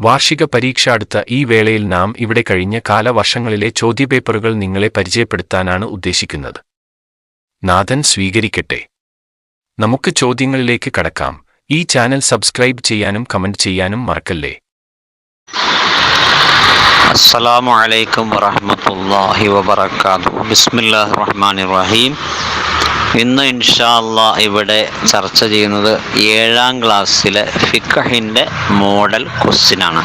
വാർഷിക പരീക്ഷ അടുത്ത ഈ വേളയിൽ നാം ഇവിടെ കഴിഞ്ഞ കാലവർഷങ്ങളിലെ ചോദ്യപേപ്പറുകൾ നിങ്ങളെ പരിചയപ്പെടുത്താനാണ് ഉദ്ദേശിക്കുന്നത്. നാഥൻ സ്വീകരിക്കട്ടെ. നമുക്ക് ചോദ്യങ്ങളിലേക്ക് കടക്കാം. ഈ ചാനൽ സബ്സ്ക്രൈബ് ചെയ്യാനും കമന്റ് ചെയ്യാനും മറക്കല്ലേ? അസ്സലാമു അലൈക്കും വറഹ്മത്തുള്ളാഹി വബറകാതുഹു. ബിസ്മില്ലാഹിർ റഹ്മാനിർ റഹീം. ഇന്ന് ഇൻഷാല്ല ഇവിടെ ചർച്ച ചെയ്യുന്നത് ഏഴാം ക്ലാസ്സിലെ ഫിക്കഹിന്റെ മോഡൽ ക്വസ്റ്റ്യനാണ്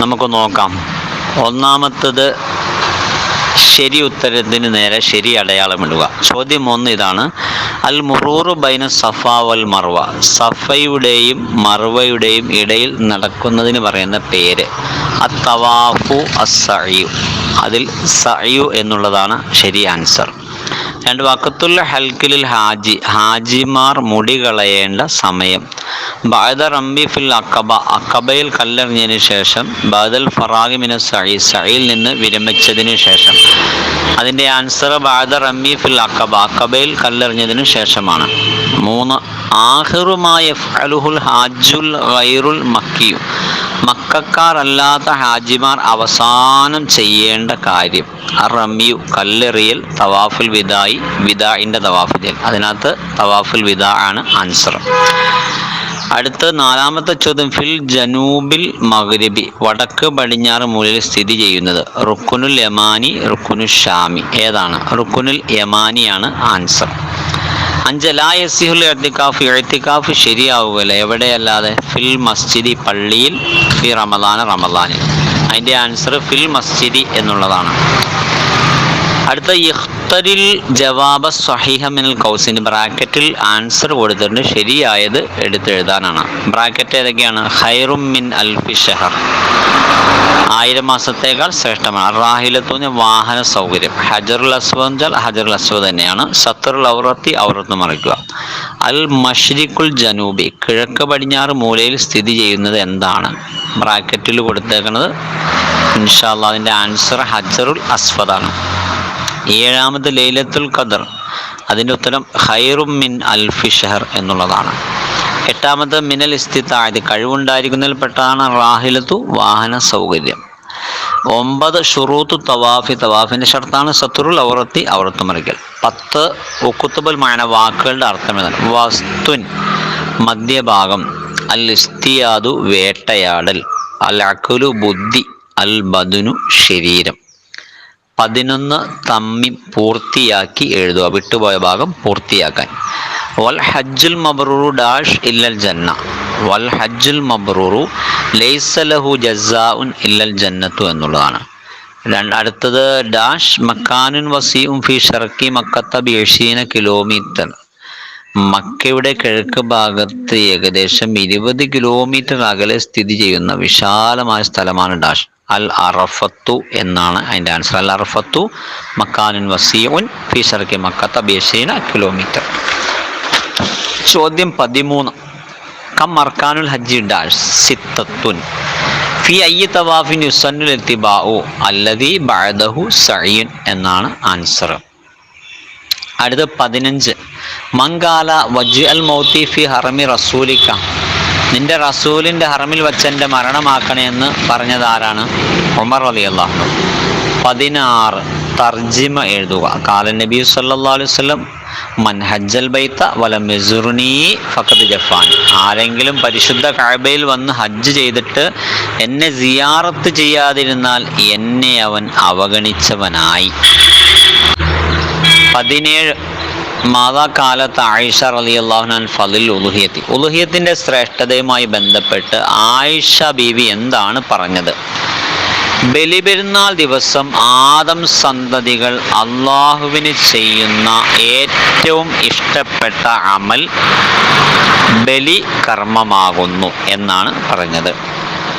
നമുക്ക് നോക്കാം. ഒന്നാമത്തത് ശരി ഉത്തരത്തിന് നേരെ ശരി അടയാളമിടുക ചോദ്യം ഒന്ന് ഇതാണ്. അൽ മുറൂറു ബൈന സഫ വൽ മർവ. സഫയുടെയും മർവയുടെയും ഇടയിൽ നടക്കുന്നതിന് പറയുന്ന പേര് അത്തവാഫു അസയു അതിൽ സയു എന്നുള്ളതാണ് ശരി ആൻസർ. രണ്ട് വക്കത്തുൽ ഹൽക്കിലിൽ ഹാജി ഹാജിമാർ മുടി കളയേണ്ട സമയം. ബാദ റംബി ഫിൽ അക്കബ അക്കബയിൽ കല്ലെറിഞ്ഞതിന് ശേഷം ബാദൽ ഫറാഖി മിന സഈ സയിൽ നിന്ന് വിരമിച്ചതിന് ശേഷം. അതിന്റെ ആൻസർ ബാദ റമ്മി ഫിൽ അക്കബ അക്കബയിൽ കല്ലെറിഞ്ഞതിന് ശേഷമാണ്. മൂന്ന് ആഹിറുമായ ഫലുഹുൽ ഹാജുൽ ഗൈറുൽ മക്കിയു. മക്കാരല്ലാത്ത ഹാജിമാർ അവസാനം ചെയ്യേണ്ട കാര്യം റമ്യു കല്ലെറിയൽ തവാഫുൽ വിദായി വിദായിന്റെ തവാഫുൽ അതിനകത്ത് തവാഫുൽ വിദാ ആണ് ആൻസർ. അടുത്ത നാലാമത്തെ ചോദ്യം ഫിൽ ജനൂബിൽ മഗ്രിബി വടക്ക് പടിഞ്ഞാറ് മൂലയിൽ സ്ഥിതി ചെയ്യുന്നത്. റുക്കുനുൽ യമാനി റുക്കുനുൽ ഷാമി. ഏതാണ്? റുക്കുനുൽ യമാനിയാണ് ആൻസർ. അഞ്ച് ലാ യസിഹുൽ എഴുത്തിക്കാഫ് ശരിയാവുകയില്ല. എവിടെയല്ലാതെ? ഫിൽ മസ്ജിദി പള്ളിയിൽ ഫി റമദാന റമദാനിൽ. അതിന്റെ ആൻസർ ഫിൽ മസ്ജിദി എന്നുള്ളതാണ്. അടുത്ത ഇഖ്തരിൽ ജവാബ സ്വഹീഹ മിനൽ കൗസിന് ബ്രാക്കറ്റിൽ ആൻസർ കൊടുത്തിട്ടുണ്ട്. ശരിയായത് എടുത്തെഴുതാനാണ്. ബ്രാക്കറ്റ് ഏതൊക്കെയാണ്? ഹൈറും മിൻ അൽഫി ഷഹർ. ആയിരം മാസത്തേക്കാൾ ശ്രേഷ്ഠമാണ്. റാഹിലത്തൂന്ന് വാഹന സൗകര്യം. ഹജറുൽ അസ്വദ് വെച്ചാൽ ഹജറുൽ അസ്വ തന്നെയാണ്. സത്തറുൽ ഔറത്തി ഔറത്ത് മറിക്കുക. അൽ മഷ്രിഖുൽ ജനൂബി കിഴക്ക് പടിഞ്ഞാറ് മൂലയിൽ സ്ഥിതി ചെയ്യുന്നത് എന്താണ്? ബ്രാക്കറ്റിൽ കൊടുത്തേക്കുന്നത് ഇൻഷാല്ല അതിന്റെ ആൻസർ ഹജറുൽ അസ്വദാണ് ഏഴാമത് ലൈലത്തുൽ ഖദർ. അതിന്റെ ഉത്തരം ഹൈറും മിൻ അൽഫി ഷഹർ എന്നുള്ളതാണ്. എട്ടാമത് മിനൽ ഇസ്തിത്തായത് കഴിവുണ്ടായിരിക്കുന്നതിൽ പെട്ടതാണ് റാഹിലത്തു വാഹന സൗകര്യം. ഒമ്പത് ഷുറൂത്തു തവാഫി തവാഫിന്റെ ഷർത്താണ് സത്തുറുൽ ഔറത്തി ഔറത്ത് മറിക്കൽ. പത്ത് ഉക്കുത്തുബൽ മായന വാക്കുകളുടെ അർത്ഥം വസ്തുൻ മധ്യഭാഗം അൽ ഇസ്തിയാദു വേട്ടയാടൽ അൽ അക്കുലു ബുദ്ധി അൽ ബദുനു ശരീരം. പതിനൊന്ന് തമ്മി പൂർത്തിയാക്കി എഴുതുക. വിട്ടുപോയ ഭാഗം പൂർത്തിയാക്കാൻ. വൽ ഹജ്ജുൽ മബ്രൂറു ഡാഷ് ഇല്ലൽ ജന്ന. വൽ ഹജ്ജുൽ മബ്രൂറു ലൈസലഹു ജസാഉൻ ഇല്ലൽ ജന്നത്തു എന്നുള്ളതാണ്. അടുത്തത് ഡാഷ് മക്കാനുൻ വസീഉം ഫി ഷർക്കി മക്കത്ത ബേഷീന കിലോമീറ്റർ. മക്കയുടെ കിഴക്ക് ഭാഗത്ത് ഏകദേശം ഇരുപത് കിലോമീറ്റർ അകലെ സ്ഥിതി ചെയ്യുന്ന വിശാലമായ സ്ഥലമാണ് ഡാഷ്. അൽ അറഫത്തു എന്നാണ് അതിന്റെ ആൻസർ അൽ അറഫത്തു മക്കാനുൻ വസീഉൻ ഫി ഷർക്കി മക്കത്ത ബിയഷീന കിലോമീറ്റർ. ചോദ്യം പതിമൂന്ന്. Come അർക്കാനുൽ ഹജ്ജി dash സിത്തത്തുൻ. ഫി അയ്യ തവാഫിൻ യുസന്നുൽ എത്തിബാഉ അല്ലതി ബഅദഹു സഈൻ എന്നാണ് ആൻസർ അടുത്ത പതിനഞ്ച്. മങ്കാല വജ് അൽ മൗത്തി ഫി ഹറമി റസൂലിക്ക. നിന്റെ റസൂലിന്റെ ഹറമിൽ വച്ചെന്റെ മരണമാക്കണേ എന്ന് പറഞ്ഞത് ആരാണ് ഉമർ അലി അള്ളാഹു പതിനാറ് തർജിമ എഴുതുക. കാല നബി സല്ലല്ലാഹു അലൈഹി വസല്ലം മൻ ഹജ്ജൽ ബൈത്ത വല മെസുറുനീ ഫഖദ് ജഫാൻ ആരെങ്കിലും പരിശുദ്ധ കഅബയിൽ വന്ന് ഹജ്ജ് ചെയ്തിട്ട് എന്നെ സിയാറത്ത് ചെയ്യാതിരുന്നാൽ എന്നെ അവൻ അവഗണിച്ചവനായി. പതിനേഴ് മാതാകാലത്ത് ആയിഷ റലി അള്ളാഹുനാൻ ഫലിൽ ഉലുഹിയത്തി. ഉലുഹിയത്തിന്റെ ശ്രേഷ്ഠതയുമായി ബന്ധപ്പെട്ട് ആയിഷ ബീവി എന്താണ് പറഞ്ഞത്? ബലിപെരുന്നാൾ ദിവസം ആദം സന്തതികൾ അള്ളാഹുവിന് ചെയ്യുന്ന ഏറ്റവും ഇഷ്ടപ്പെട്ട അമൽ ബലി കർമ്മമാകുന്നു എന്നാണ് പറഞ്ഞത്.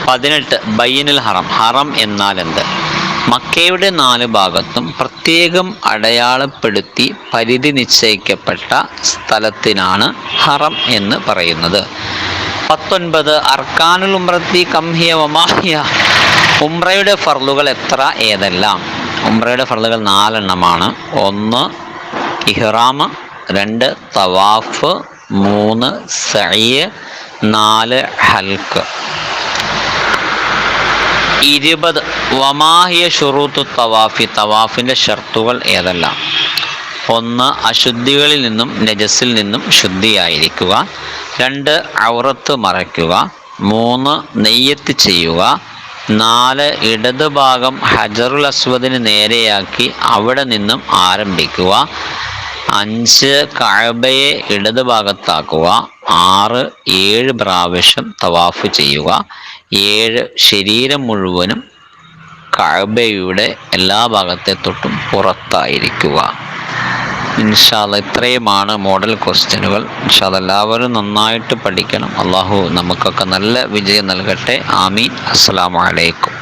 പതിനെട്ട് ബയ്യനുൽ ഹറം. ഹറം എന്നാൽ എന്ത്? മക്കയുടെ നാല് ഭാഗത്തും പ്രത്യേകം അടയാളപ്പെടുത്തി പരിധി നിശ്ചയിക്കപ്പെട്ട സ്ഥലത്തിനാണ് ഹറം എന്ന് പറയുന്നത്. പത്തൊൻപത് അർക്കാനുൽ ഉമ്രത്തി കംഹിയ വമാഹിയ. ഉംറയുടെ ഫർലുകൾ എത്ര? ഏതെല്ലാം? ഉംറയുടെ ഫർലുകൾ നാലെണ്ണമാണ്. ഒന്ന് ഇഹ്റാം. രണ്ട് തവാഫ്. മൂന്ന് സയ്യ് നാല് ഹൽക്ക്. ഇരുപത്. വമാഹിയ ഷുറൂത്തു തവാഫി. തവാഫിന്റെ ഷർത്തുകൾ ഏതെല്ലാം? ഒന്ന് അശുദ്ധികളിൽ നിന്നും നജസിൽ നിന്നും ശുദ്ധിയായിരിക്കുക. രണ്ട് ഔറത്ത് മറയ്ക്കുക. മൂന്ന് നെയ്യത്ത് ചെയ്യുക. നാല് ഇടത് ഭാഗം ഹജറുൽ അസ്വദിന് നേരെയാക്കി അവിടെ നിന്നും ആരംഭിക്കുക. അഞ്ച് കഴബയെ ഇടത് ഭാഗത്താക്കുക. ആറ് ഏഴ് പ്രാവശ്യം തവാഫ് ചെയ്യുക. ഏഴ് ശരീരം മുഴുവനും കഅബയുടെ എല്ലാ ഭാഗത്തെ തൊട്ടും പുറത്തായിരിക്കുക. ഇൻഷാല്ല ഇത്രയുമാണ് മോഡൽ ക്വസ്റ്റ്യനുകൾ ഇൻഷാല്ല എല്ലാവരും നന്നായിട്ട് പഠിക്കണം. അള്ളാഹു നമുക്കൊക്കെ നല്ല വിജയം നൽകട്ടെ. ആമീൻ. അസ്സലാമു അലൈക്കും.